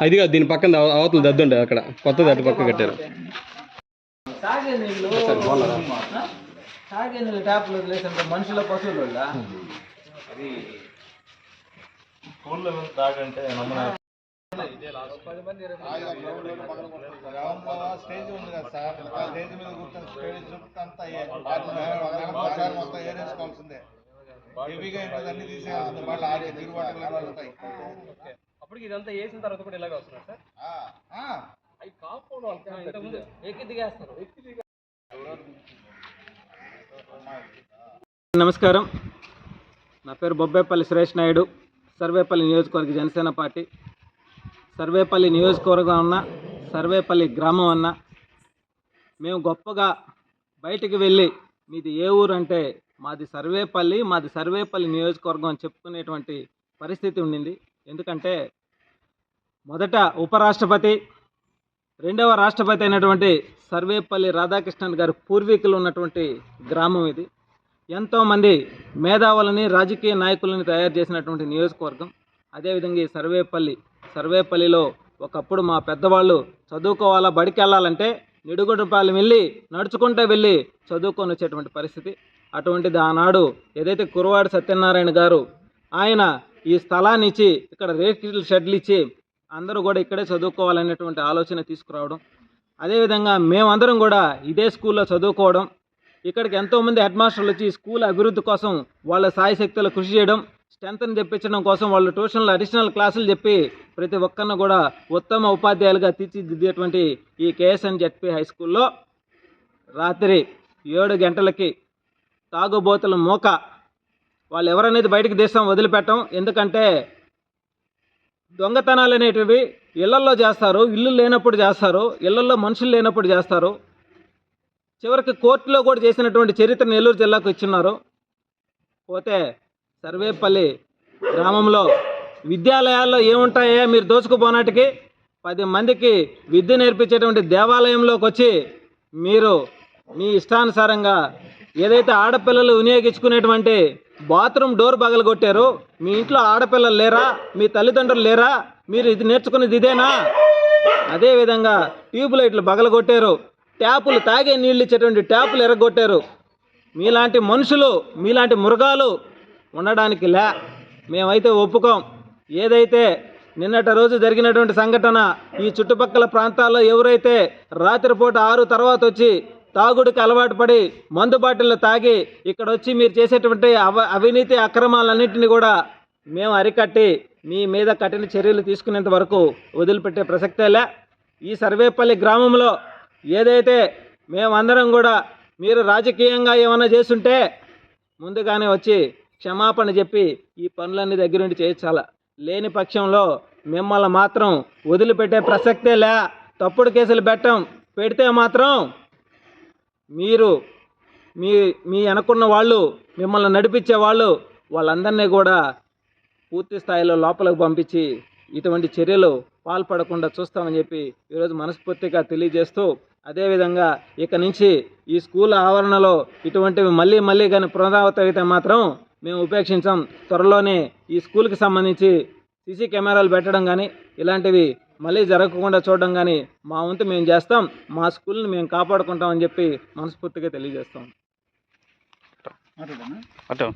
అది కాదు దీని పక్కన అవ- అవతల దద్దుండే అక్కడ. కొత్తది అటు పక్క కట్టారు. తాగే నీళ్ళు ఆ? తాగే నీళ్ళు ట్యాప్లు వదిలేసంటే మనుషుల పశువులు స్టేజ్ ఉంది కదా సార్. ఆ. స్టేజ్ మీద కూర్చొని స్టేజ్ చుట్టూ అంతా మొత్తం ఏరేసుకోవాల్సిందే హెవీగా ఉంటుంది అన్ని తీసేయాల్సిందే. మళ్ళీ ఆడే తిరుగుబాటు ఉంటాయి అప్పటికి ఇదంతా వేసిన తర్వాత కూడా ఇలాగే వస్తున్నారు సార్? ఆ, ఆ. అవి కాకపోవడం ఇంతకుముందు ఎక్కి దిగేస్తారు నమస్కారం. నా పేరు బొబ్బేపల్లి సురేష్ నాయుడు. సర్వేపల్లి నియోజకవర్గ జనసేన పార్టీ. సర్వేపల్లి నియోజకవర్గం అన్న సర్వేపల్లి గ్రామం అన్న మేము గొప్పగా బయటికి వెళ్ళి మీది ఏ ఊరు అంటే మాది సర్వేపల్లి మాది సర్వేపల్లి నియోజకవర్గం అని చెప్పుకునేటువంటి పరిస్థితి ఉండింది. ఎందుకంటే మొదట ఉపరాష్ట్రపతి రెండవ రాష్ట్రపతి అయినటువంటి సర్వేపల్లి రాధాకృష్ణన్ గారి పూర్వీకులు ఉన్నటువంటి గ్రామం ఇది. ఎంతోమంది మేధావులని రాజకీయ నాయకులని తయారు చేసినటువంటి నియోజకవర్గం. అదేవిధంగా ఈ సర్వేపల్లి సర్వేపల్లిలో ఒకప్పుడు మా పెద్దవాళ్ళు చదువుకోవాలా బడికి వెళ్ళాలంటే నిడుగుడుపాలెం వెళ్ళి నడుచుకుంటూ వెళ్ళి చదువుకొని వచ్చేటువంటి పరిస్థితి. అటువంటిది ఆనాడు ఏదైతే కురవాడి సత్యనారాయణ గారు ఆయన ఈ స్థలాన్ని ఇచ్చి ఇక్కడ రేకుల షెడ్లు ఇచ్చి అందరూ కూడా ఇక్కడే చదువుకోవాలనేటువంటి ఆలోచన తీసుకురావడం. అదేవిధంగా మేమందరం కూడా ఇదే స్కూల్లో చదువుకోవడం. ఇక్కడికి ఎంతోమంది హెడ్ మాస్టర్లు వచ్చి స్కూల్ అభివృద్ధి కోసం వాళ్ళ సాయశక్తులు కృషి చేయడం. స్ట్రెంత్ని తెప్పించడం కోసం వాళ్ళు ట్యూషన్లు అడిషనల్ క్లాసులు చెప్పి ప్రతి ఒక్కరిని కూడా ఉత్తమ ఉపాధ్యాయులుగా తీర్చిదిద్దేటువంటి ఈ కేఎస్ఎన్ జెడ్పీ హై స్కూల్లో రాత్రి ఏడు గంటలకి తాగుబోతుల మూక వాళ్ళు ఎవరనేది బయటకు తీస్తాం వదిలిపెట్టం. ఎందుకంటే దొంగతనాలు అనేటివి ఇళ్ళల్లో చేస్తారు ఇల్లు లేనప్పుడు చేస్తారు ఇళ్ళల్లో మనుషులు లేనప్పుడు చేస్తారు. చివరికి కోర్టులో కూడా చేసినటువంటి చరిత్ర నెల్లూరు జిల్లాకు ఇచ్చున్నారు పోతే సర్వేపల్లి గ్రామంలో విద్యాలయాల్లో ఏముంటాయో మీరు దోచుకుపోనాటికి? పది మందికి విద్య నేర్పించేటువంటి దేవాలయంలోకి వచ్చి మీరు మీ ఇష్టానుసారంగా ఏదైతే ఆడపిల్లలు వినియోగించుకునేటువంటి బాత్రూమ్ డోర్ పగలగొట్టారు మీ ఇంట్లో ఆడపిల్లలు లేరా? మీ తల్లిదండ్రులు లేరా? మీరు ఇది నేర్చుకునేది ఇదేనా? అదేవిధంగా ట్యూబ్ లైట్లు పగలగొట్టారు ట్యాపులు తాగే నీళ్ళు ఇచ్చేటువంటి ట్యాపులు ఎరగొట్టారు. మీలాంటి మనుషులు మీలాంటి మృగాలు ఉండడానికి లే మేమైతే ఒప్పుకోం. ఏదైతే నిన్నటి రోజు జరిగినటువంటి సంఘటన ఈ చుట్టుపక్కల ప్రాంతాల్లో ఎవరైతే రాత్రిపూట ఆరు తర్వాత వచ్చి తాగుడికి అలవాటు పడి మందు బాటిల్లో తాగి ఇక్కడ వచ్చి మీరు చేసేటువంటి అవ అవినీతి అక్రమాలన్నింటినీ కూడా మేము అరికట్టి మీ మీద కఠిన చర్యలు తీసుకునేంత వరకు వదిలిపెట్టే ప్రసక్తేలే ఈ సర్వేపల్లి గ్రామంలో ఏదైతే మేమందరం కూడా మీరు రాజకీయంగా ఏమైనా చేస్తుంటే ముందుగానే వచ్చి క్షమాపణ చెప్పి ఈ పనులన్నీ దగ్గరుండి చేయించాల? లేని పక్షంలో మిమ్మల్ని మాత్రం వదిలిపెట్టే ప్రసక్తే లే. తప్పుడు కేసులు పెట్టం. పెడితే మాత్రం మీరు మీ మీ అనుకున్న వాళ్ళు మిమ్మల్ని నడిపించే వాళ్ళు వాళ్ళందరినీ కూడా పూర్తి స్థాయిలో లోపలికి పంపించి ఇటువంటి చర్యలు పాల్పడకుండా చూస్తామని చెప్పి ఈరోజు మనస్ఫూర్తిగా తెలియజేస్తూ అదేవిధంగా ఇక నుంచి ఈ స్కూల్ ఆవరణలో ఇటువంటివి మళ్ళీ మళ్ళీ కానీ పునరావృతం అయితే మాత్రం మేము ఉపేక్షించాం త్వరలోనే ఈ స్కూల్కి సంబంధించి సీసీ కెమెరాలు పెట్టడం కానీ ఇలాంటివి మళ్ళీ జరగకుండా చూడడం కానీ మా వంతు మేము చేస్తాం. మా స్కూల్ని మేము కాపాడుకుంటామని చెప్పి మనస్ఫూర్తిగా తెలియజేస్తాం. అటు.